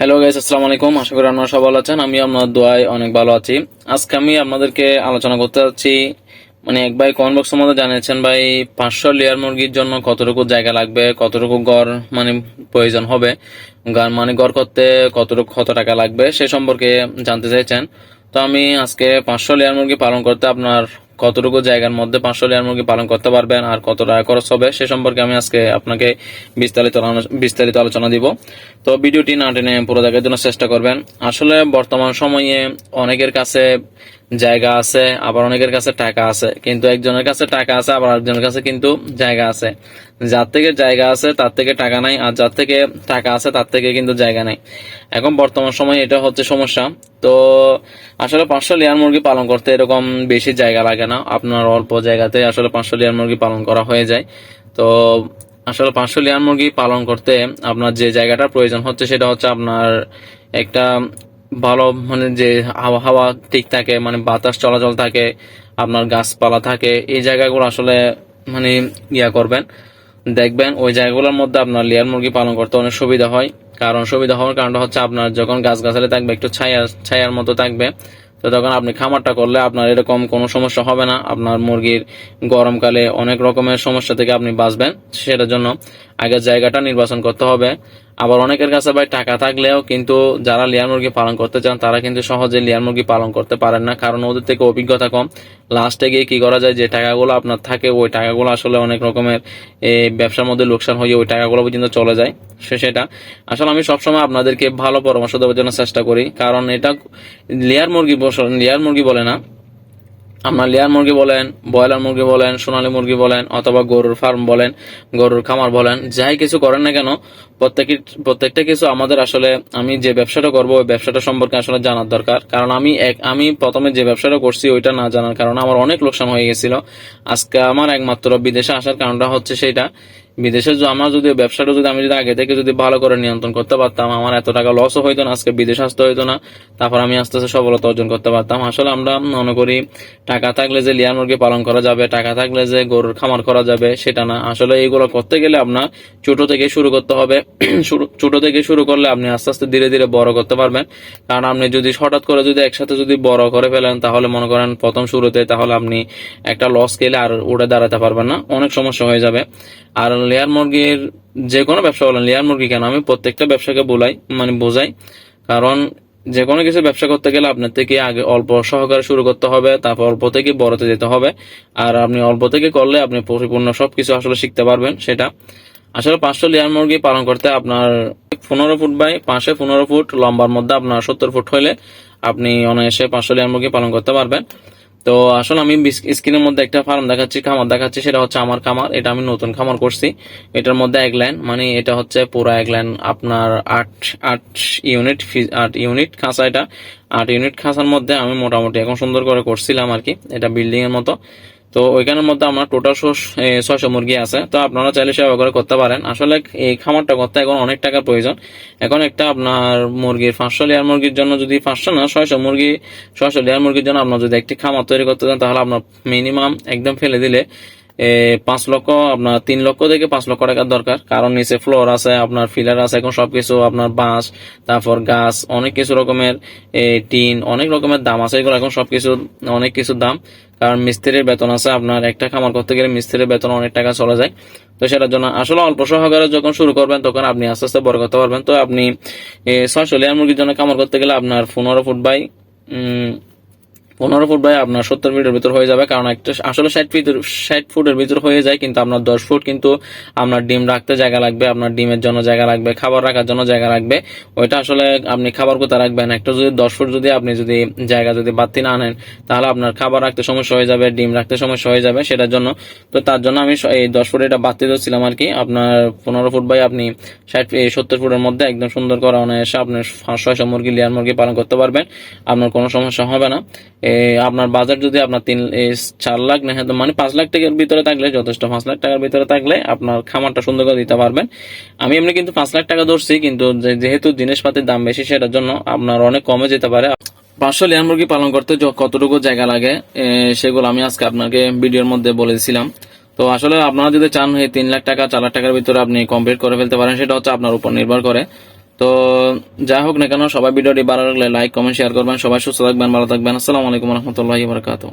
Hello guys আসসালামু আলাইকুম। আশা করি আপনারা সবাই ভালো আছেন। আমি আপনার দোয়ায় অনেক ভালো আছি। আজকে আমি আপনাদেরকে আলোচনা করতে যাচ্ছি। মানে এক ভাই কমেন্ট বক্সের মধ্যে জানিয়েছেন, ভাই, পাঁচশো লেয়ার মুরগির জন্য কতটুকু জায়গা লাগবে? কতটুকু গড় মানে প্রয়োজন হবে? মানে গড় করতে কতটুকু কত টাকা লাগবে? সে সম্পর্কে জানতে চাইছেন। তো আমি আজকে পাঁচশো লেয়ার মুরগি পালন করতে আপনার কতটুকু জায়গার মধ্যে পাঁচশো লেয়ার মুরগি পালন করতে পারবেন আর কত টাকা খরচ হবে সে সম্পর্কে আমি আজকে আপনাকে বিস্তারিত বিস্তারিত আলোচনা দিব। তো ভিডিওটি না টেনে পুরো দেখার জন্য চেষ্টা করবেন। আসলে বর্তমান সময়ে অনেকের কাছে জায়গা আছে, আবার অনেকের কাছে টাকা আছে, কিন্তু একজনের কাছে টাকা আছে, আবার আরেকজনের কাছে কিন্তু জায়গা আছে। যার থেকে জায়গা আছে, তার থেকে টাকা নাই, আর যার থেকে টাকা আছে, তার থেকে কিন্তু জায়গা নাই। এখন বর্তমান সময়ে এটা হচ্ছে সমস্যা। তো আসলে পাঁচশো লেয়ার মুরগি পালন করতে এরকম বেশি জায়গা লাগে না। আপনার অল্প জায়গাতে আসলে পাঁচশো লেয়ার মুরগি পালন করা হয়ে যায়। তো আসলে পাঁচশো লেয়ার মুরগি পালন করতে আপনার যে জায়গাটা প্রয়োজন হচ্ছে, সেটা হচ্ছে আপনার একটা ভালো মানে যে হাওয়া হাওয়া ঠিক থাকে মানে বাতাস চলাচল থাকে, আপনার গাছপালা থাকে, এই জায়গাগুলো আসলে মানে ইয়া করবেন। দেখবেন ওই জায়গাগুলোর মধ্যে আপনার লেয়ার মুরগি পালন করতে অনেক সুবিধা হয়। কারণ সুবিধা হওয়ার কারণটা হচ্ছে আপনার যখন গাছ গাছালি থাকবে, একটু ছায়া, ছায়ার মতো থাকবে, তো তখন আপনি খামারটা করলে আপনার এরকম কোনো সমস্যা হবে না। আপনার মুরগির গরমকালে অনেক রকমের সমস্যা থেকে আপনি বাঁচবেন, সেটার জন্য আগে জায়গাটা নির্বাচন করতে হবে। আবার অনেকের কাছে ভাই টাকা থাকলেও কিন্তু যারা লেয়ার মুরগি পালন করতে চান, তারা কিন্তু সহজে লেয়ার মুরগি পালন করতে পারেন না, কারণ ওদের থেকে অভিজ্ঞতা কম। লাস্টে গিয়ে কি করা যায়? যে টাকাগুলো আপনার থাকে, ওই টাকাগুলো আসলে অনেক রকমের ব্যবসার মধ্যে লোকসান হয়ে ওই টাকাগুলো পর্যন্ত চলে যায়। সে সেটা। আসলে আমি সবসময় আপনাদেরকে ভালো পরামর্শ দেওয়ার জন্য চেষ্টা করি, কারণ এটা লেয়ার মুরগি লেয়ার মুরগি বলে না আপনার লেয়ার মুরগি বলেন, ব্রয়লার মুরগি বলেন, সোনালী মুরগি বলেন, অথবা গরুর ফার্ম বলেন, গরুর খামার বলেন, যাই কিছু করেন না কেন প্রত্যেকটি প্রত্যেকটা কিছু আমাদের আসলে আমি যে ব্যবসাটা করব, ওই ব্যবসাটা সম্পর্কে আসলে জানার দরকার। কারণ আমি এক, আমি প্রথমে যে ব্যবসাটা করছি, ওইটা না জানার কারণে আমার অনেক লোকসান হয়ে গেছিল। আজকে আমার একমাত্র বিদেশে আসার কারণটা হচ্ছে সেটা। বিদেশে আমার যদি ব্যবসাটা যদি আমি যদি আগে থেকে যদি ভালো করে নিয়ন্ত্রণ করতে পারতাম, আমার এত টাকা লসও হইতো না, আজকে বিদেশ আসতে হইতো না। তারপর আমি আস্তে আস্তে সফলতা অর্জন করতে পারতাম। আসলে আমরা মনে করি, টাকা থাকলে যে লিয়ার মুরগি পালন করা যাবে, টাকা থাকলে যে গরুর খামার করা যাবে, সেটা না। আসলে এইগুলো করতে গেলে আপনার ছোট থেকে শুরু করতে হবে। ছোট থেকে শুরু করলে আপনি আস্তে আস্তে ধীরে ধীরে বড় করতে পারবেন। কারণ আপনি যদি হঠাৎ করে যদি একসাথে যদি বড় করে ফেলেন, তাহলে মনে করেন প্রথম শুরুতে তাহলে আপনি একটা লস গেলে আর উঠে দাঁড়াতে পারবেন না। অনেক সমস্যা হয়ে যাবে। আর লেয়ার মুরগির যে কোনো ব্যবসা বলেন লেয়ার মুরগি কেন? আমি প্রত্যেকটা ব্যবসাকে বলাই মানে বোঝাই। কারণ যে কোনো কিছু ব্যবসা করতে গেলে আপনার থেকে আগে অল্প সহকারে শুরু করতে হবে, তারপর অল্প থেকে বড়তে যেতে হবে। আর আপনি অল্প থেকে করলে আপনি পরিপূর্ণ সবকিছু আসলে শিখতে পারবেন সেটা। আসলে পাঁচশো লেয়ার মুরগি পালন করতে আপনার পনেরো ফুট বাই পাঁচশো পনেরো ফুট লম্বার মধ্যে আপনার সত্তর ফুট হলে আপনি অনায়াসে পাঁচশো লেয়ার মুরগি পালন করতে পারবেন। তো আসলে আমি স্ক্রিনের মধ্যে একটা ফার্ম দেখাচ্ছি, খামার দেখাচ্ছি, সেটা হচ্ছে আমার খামার, এটা আমি নতুন খামার করছি। এটার মধ্যে এক লাইন মানে এটা হচ্ছে পুরো এক লাইন আপনার আট আট ইউনিট আট ইউনিট খাঁচা এটা। আট ইউনিট খাঁচার মধ্যে আমি মোটামুটি এখন সুন্দর করে করছিলাম আর কি, এটা বিল্ডিং এর মতো। তো ওইখানের মধ্যে আমার টোটাল ছয়শো মুরগি আছে। তো আপনারা চাইলে সেবা করে করতে পারেন। আসলে এই খামারটা করতে এখন অনেক টাকার প্রয়োজন। এখন একটা আপনার মুরগির পাঁচশো লেয়ার মুরগির জন্য যদি পাঁচশো না, ছয়শো মুরগি, ছয়শো লেয়ার মুরগির জন্য আপনার যদি একটি খামার তৈরি করতে চান, তাহলে আপনার মিনিমাম একদম ফেলে দিলে পাঁচ লক্ষ, আপনার তিন লক্ষ থেকে পাঁচ লক্ষ টাকার দরকার। কারণ নিচে ফ্লোর আছে, আপনার ফিলার আছে, এখন সবকিছু আপনার বাঁশ, তারপর গাছ, অনেক কিছু রকমের টিন, অনেক রকমের দাম আছে। এগুলো এখন সবকিছু, অনেক কিছু দাম। কারণ মিস্ত্রির বেতন আছে, আপনার একটা খামার করতে গেলে মিস্ত্রির বেতন অনেক টাকা চলে যায়। তো সেটার জন্য আসলে অল্প সহকারে যখন শুরু করবেন, তখন আপনি আস্তে আস্তে বড় করতে পারবেন। তো আপনি ছয়শো লেয়ার মুরগির জন্য খামার করতে গেলে আপনার পনেরো ফুট বাই পনেরো ফুট বাই আপনার সত্তর ফিটের ভিতর হয়ে যাবে। কারণ একটা আসলে ষাট ফিট ষাট ফুটের ভিতর হয়ে যায়, কিন্তু আপনার দশ ফুট কিন্তু আপনার ডিম রাখতে জায়গা লাগবে, আপনার ডিমের জন্য জায়গা লাগবে, খাবার রাখার জন্য জায়গা লাগবে। ওইটা আসলে আপনি খাবার কোথায় রাখবেন? একটা যদি দশ ফুট যদি আপনি যদি জায়গা যদি বাড়তি না আনেন, তাহলে আপনার খাবার রাখতে সমস্যা হয়ে যাবে, ডিম রাখতে সমস্যা হয়ে যাবে সেটার জন্য। তো তার জন্য আমি এই দশ ফুট এটা বাড়তি দিচ্ছিলাম আর কি। আপনার পনেরো ফুট বাই আপনি ষাট সত্তর ফুটের মধ্যে একদম সুন্দর করে অনায়াসে আপনার ছয়শো মুরগি, লেয়ার মুরগি পালন করতে পারবেন। আপনার কোনো সমস্যা হবে না। আপনার বাজার যদি আপনার তিন চার লাখ না মানে পাঁচ লাখ টাকার ভিতরে থাকলে যথেষ্ট। পাঁচ লাখ টাকার ভিতরে থাকলে আপনার খামারটা সুন্দর করে দিতে পারবেন। আমি এমনি কিন্তু পাঁচ লাখ টাকা ধরছি, কিন্তু যেহেতু জিনিসপাতির দাম বেশি, সেটার জন্য আপনার অনেক কমে যেতে পারে। পাঁচশো লেয়ার মুরগি পালন করতে কতটুকু জায়গা লাগে সেগুলো আমি আজকে আপনাকে ভিডিওর মধ্যে বলে দিছিলাম। তো আসলে আপনারা যদি চান তিন লাখ টাকা, চার লাখ টাকার ভিতরে আপনি কমপ্লিট করে ফেলতে পারেন, সেটা হচ্ছে আপনার উপর নির্ভর করে। তো যাই হোক না কেন, সবাই ভিডিওটি ভালো লাগলে লাইক কমেন্ট শেয়ার করবেন। সবাই সুস্থ থাকবেন, ভালো থাকবেন। আসসালামু আলাইকুম রহমতুল্লাহ বারকাতুহ।